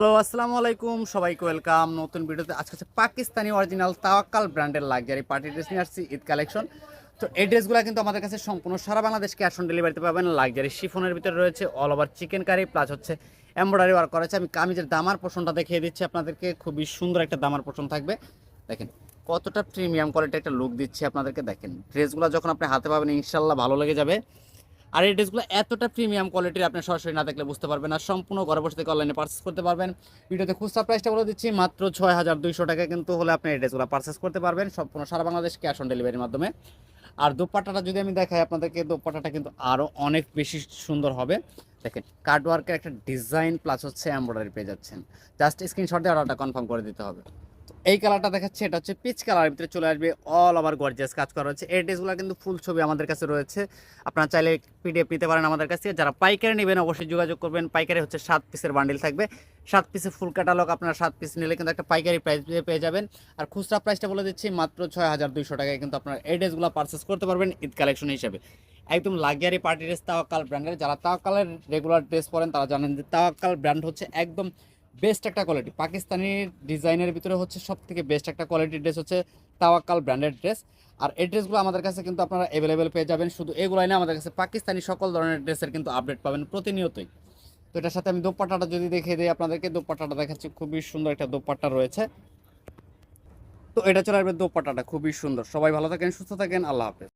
Hello আসসালামু আলাইকুম, সবাইকে ওয়েলকাম নতুন ভিডিওতে। আজকে হচ্ছে পাকিস্তানি অরিজিনাল তাওয়াক্কাল ব্র্যান্ডের লাগজারি পার্টি ড্রেস নিয়ে আসছি, ঈদ কালেকশন তো এই ড্রেসগুলো কিন্তু আমাদের কাছে সম্পূর্ণ সারা বাংলাদেশ ক্যাশ অন ডেলিভারিতে পাবেন। লাগজারি শিফনের ভিতরে রয়েছে all over chikankari plus হচ্ছে এমব্রয়ডারি ওয়ার্ক করা আছে। আমি কামিজের দামার পোষণটা দেখিয়ে দিচ্ছি আপনাদেরকে। খুবই সুন্দর একটা দামার পোষণ থাকবে। দেখেন কতটা প্রিমিয়াম কোয়ালিটি একটা লুক দিচ্ছি আপনাদেরকে। দেখেন ড্রেসগুলো যখন আপনি হাতে পাবেন ইনশাল্লাহ ভালো লেগে যাবে। আর এই ড্রেসগুলো এতটা প্রিমিয়াম কোয়ালিটির আপনি সরাসরি না দেখলে বুঝতে পারবেন আর সম্পূর্ণ ঘরে বসে থেকে অনলাইনে পার্চেস করতে পারবেন। ভিডিওতে খুচরা প্রাইসটা বলে দিচ্ছি, মাত্র ছয় হাজার দুইশো টাকা কিন্তু হলে আপনি এই ড্রেসগুলো পার্চেস করতে পারবেন। সম্পূর্ণ সারা বাংলাদেশ ক্যাশ অন ডেলিভারির মাধ্যমে। আর দোপাট্টাটা যদি আমি দেখাই আপনাদেরকে, দোপাট্টাটা কিন্তু আরও অনেক বেশি সুন্দর হবে। দেখেন কার্ডওয়ার্কের একটা ডিজাইন প্লাস হচ্ছে এমব্রয়ডারি পেয়ে যাচ্ছেন। জাস্ট স্ক্রিনশট দিয়ে অর্ডারটা কনফার্ম করে দিতে হবে। এই কালারটা দেখাচ্ছে, এটা হচ্ছে পিচ কালারের ভিতরে চলে আসবে অল ওভার গর্জিয়াস কাজ করা হচ্ছে এই ড্রেসগুলো কিন্তু ফুল ছবি আমাদের কাছে রয়েছে। আপনারা চাইলে পিডিএফ নিতে পারেন আমাদের কাছ যারা পাইকারি নেবেন অবশ্যই যোগাযোগ করবেন। পাইকারি হচ্ছে সাত পিসের বান্ডিল থাকবে। সাত পিসের ফুল ক্যাটালগ আপনারা সাত পিস নিলে কিন্তু একটা পাইকারি প্রাইস পেয়ে যাবেন। আর খুচরা প্রাইসটা বলে দিচ্ছি, মাত্র ছয় হাজার দুইশো টাকায় কিন্তু আপনারা এই ড্রেসগুলো পারচেস করতে পারবেন ঈদ কালেকশন হিসেবে। একদম লাক্সারি পার্টি ড্রেস তাওয়াক্কাল ব্র্যান্ডের যারা তাওয়াক্কালের রেগুলার ড্রেস পরেন, তারা জানেন যে তাওয়াক্কাল ব্র্যান্ড হচ্ছে একদম বেস্ট একটা কোয়ালিটি পাকিস্তানি ডিজাইনের ভিতরে হচ্ছে সব থেকে বেস্ট একটা কোয়ালিটির ড্রেস হচ্ছে তাওয়াক্কাল ব্র্যান্ডেড ড্রেস আর এই ড্রেসগুলো আমাদের কাছে কিন্তু আপনারা অ্যাভেলেবেল পেয়ে যাবেন। শুধু এগুলোই না, আমাদের কাছে পাকিস্তানি সকল ধরনের ড্রেসের কিন্তু আপডেট পাবেন প্রতিনিয়তই। তো এটার সাথে আমি দোপাট্টাটা যদি দেখিয়ে দিই আপনাদেরকে, দোপাট্টাটা দেখাচ্ছি। খুবই সুন্দর একটা দোপাট্টা রয়েছে। তো এটা চলে আসবে দোপাট্টাটা। খুবই সুন্দর। সবাই ভালো থাকেন, সুস্থ থাকেন। আল্লাহ হাফেজ।